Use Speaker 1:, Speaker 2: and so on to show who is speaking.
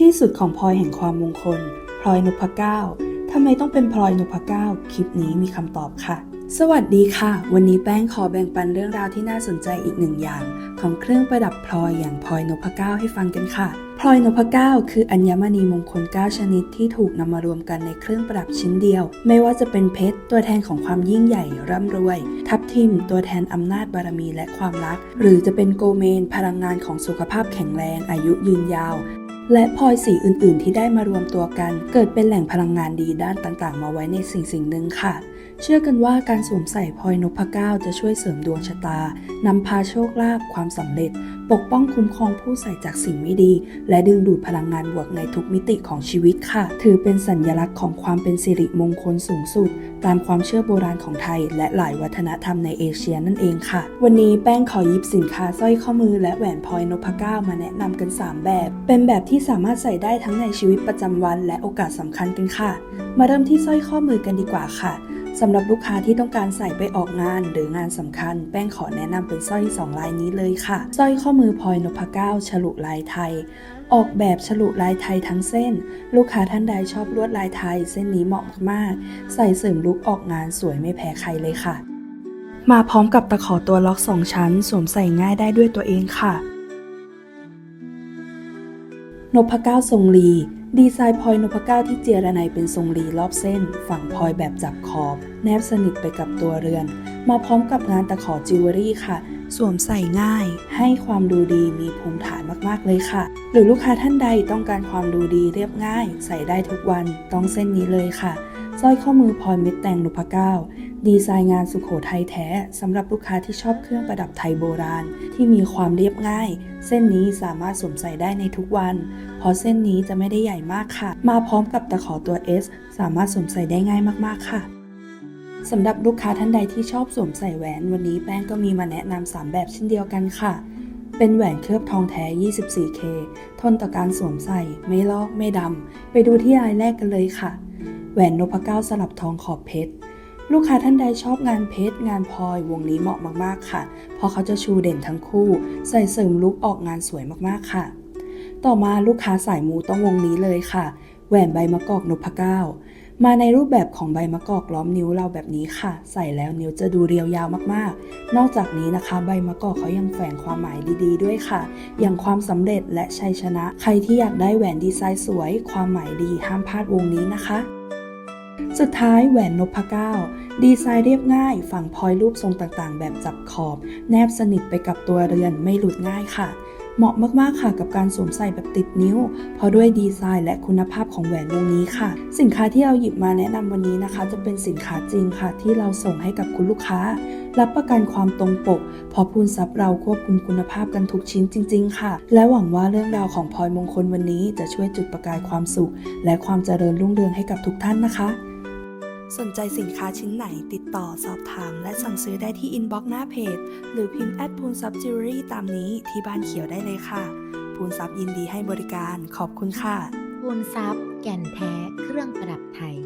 Speaker 1: ที่สุดของพลอยแห่งความมงคล พลอยนพเก้าทำไมต้องเป็นพลอยนพเก้าคลิปนี้มีคำตอบค่ะ สวัสดีค่ะ วันนี้แป้งขอแบ่งปันเรื่องราวที่น่าสนใจอีกหนึ่งอย่าง ของเครื่องประดับพลอยอย่างพลอยนพเก้าให้ฟังกันค่ะพลอยนพเก้าคืออัญมณีมงคล 9 ชนิดที่ถูกนำมารวมกันในเครื่องประดับชิ้นเดียว ไม่ว่าจะเป็นเพชร ตัวแทนของความยิ่งใหญ่ร่ำรวย ทับทิม ตัวแทนอำนาจบารมีและความรัก หรือจะเป็นโกเมน พลังงานของสุขภาพแข็งแรงอายุยืนยาว และพลอยสีอื่นๆ ที่ได้มารวมตัวกัน เกิดเป็นแหล่งพลังงานดีด้านต่างๆ มาไว้ในสิ่งสิ่งหนึ่งค่ะ เชื่อกันว่าการสวมใส่พลอยนพเก้าจะช่วยเสริมดวงชะตานำพาโชคลาภความสำเร็จ ปกป้องคุ้มครองผู้ใส่จากสิ่งไม่ดี และดึงดูดพลังงานบวกในทุกมิติของชีวิตค่ะ ถือเป็นสัญลักษณ์ของความเป็นสิริมงคลสูงสุด ตามความเชื่อโบราณของไทย และหลายวัฒนธรรมในเอเชียนั่นเองค่ะ วันนี้แป้งขอยิบสินค้าสร้อยข้อมือและแหวนพลอยนพเก้ามาแนะนำกัน 3 แบบ เป็นแบบที่สามารถใส่ได้ทั้งในชีวิตประจำวัน และโอกาสสำคัญกันค่ะ มาเริ่มที่สร้อยข้อมือกันดีกว่าค่ะสำหรับลูกค้าที่ต้องการใส่ไปออกงานหรืองานสำคัญ แป้งขอแนะนำเป็นสร้อยสองลายนี้เลยค่ะ สร้อยข้อมือพลอยนพเก้าฉลุลายไทย ออกแบบฉลุลายไทยทั้งเส้น ลูกค้าท่านใดชอบลวดลายไทย เส้นนี้เหมาะมากๆ ใส่เสริมลุคออกงานสวยไม่แพ้ใครเลยค่ะ มาพร้อมกับตะขอตัวล็อกสองชั้น สวมใส่ง่ายได้ด้วยตัวเองค่ะ นพเก้าทรงลีดีไซน์พลอยนพเก้าที่เจรไนเป็นทรงลีรอบเส้น ฝั่งพลอยแบบจับขอบ แนบสนิทไปกับตัวเรือน มาพร้อมกับงานตะขอจิวเวลรี่ค่ะ สวมใส่ง่าย ให้ความดูดีมีภูมิฐานมากๆเลยค่ะ หรือลูกค้าท่านใดต้องการความดูดีเรียบง่าย ใส่ได้ทุกวันต้องเส้นนี้เลยค่ะสร้อยข้อมือพลอยเม็ดแตงนพเก้าดีไซน์งานสุขโขทัยแท้สำหรับลูกค้าที่ชอบเครื่องประดับไทยโบราณ ที่มีความเรียบง่าย เส้นนี้สามารถสวมใส่ได้ในทุกวัน เพราะเส้นนี้จะไม่ได้ใหญ่มากค่ะ มาพร้อมกับตะขอตัว S สามารถสวมใส่ได้ง่ายมากๆค่ะ สำหรับลูกค้าท่านใดที่ชอบสวมใส่แหวน วันนี้แป้งก็มีมาแนะนำ3แบบเช่นเดียวกันค่ะ เป็นแหวนเคลือบทองแท้ 24K ทนต่อการสวมใส่ ไม่ลอกไม่ดำ ไปดูที่รายแรกกันเลยค่ะ แหวนนพเก้าสลับทองขอบเพชร ลูกค้าท่านใดชอบงานเพชร งานพลอย วงนี้เหมาะมากๆค่ะ เพราะเขาจะชูเด่นทั้งคู่ ใส่เสริมลุคออกงานสวยมากๆค่ะ ต่อมาลูกค้าสายมูต้องวงนี้เลยค่ะ แหวนใบมะกอกนพเก้า มาในรูปแบบของใบมะกอกล้อมนิ้วเราแบบนี้ค่ะ ใส่แล้วนิ้วจะดูเรียวยาวมากๆ นอกจากนี้นะคะ ใบมะกอกเขายังแฝงความหมายดีๆ ด้วยค่ะ อย่างความสำเร็จและชัยชนะ ใครที่อยากได้แหวนดีไซน์สวย ความหมายดีห้ามพลาดวงนี้นะคะสุดท้ายแหวนนพเก้าดีไซน์เรียบง่าย ฝั่งพลอยรูปทรงต่างๆ แบบจับขอบ แนบสนิทไปกับตัวเรือนไม่หลุดง่ายค่ะ เหมาะมากๆค่ะกับการสวมใส่แบบติดนิ้ว เพราะด้วยดีไซน์และคุณภาพของแหวนวงนี้ค่ะ สินค้าที่เราหยิบมาแนะนำวันนี้นะคะ จะเป็นสินค้าจริงค่ะ ที่เราส่งให้กับคุณลูกค้า รับประกันความตรงปก เพราะพูนซับเราควบคุมคุณภาพกันทุกชิ้นจริง ๆ ค่ะ และหวังว่าเรื่องราวของพลอยมงคลวันนี้จะช่วยจุดประกายความสุข และความเจริญรุ่งเรืองให้กับทุกท่านนะคะ สนใจสินค้าชิ้นไหนติดต่อสอบถาม และสั่งซื้อได้ที่อินบ็อกซ์หน้าเพจ หรือพิมพ์แอดพูนซับจิวเวลรี่ตามนี้ที่บ้านเขียวได้เลยค่ะ พูนซับยินดีให้บริการขอบคุณค่ะ
Speaker 2: พูนซับแก่นแท้เครื่องประดับไทย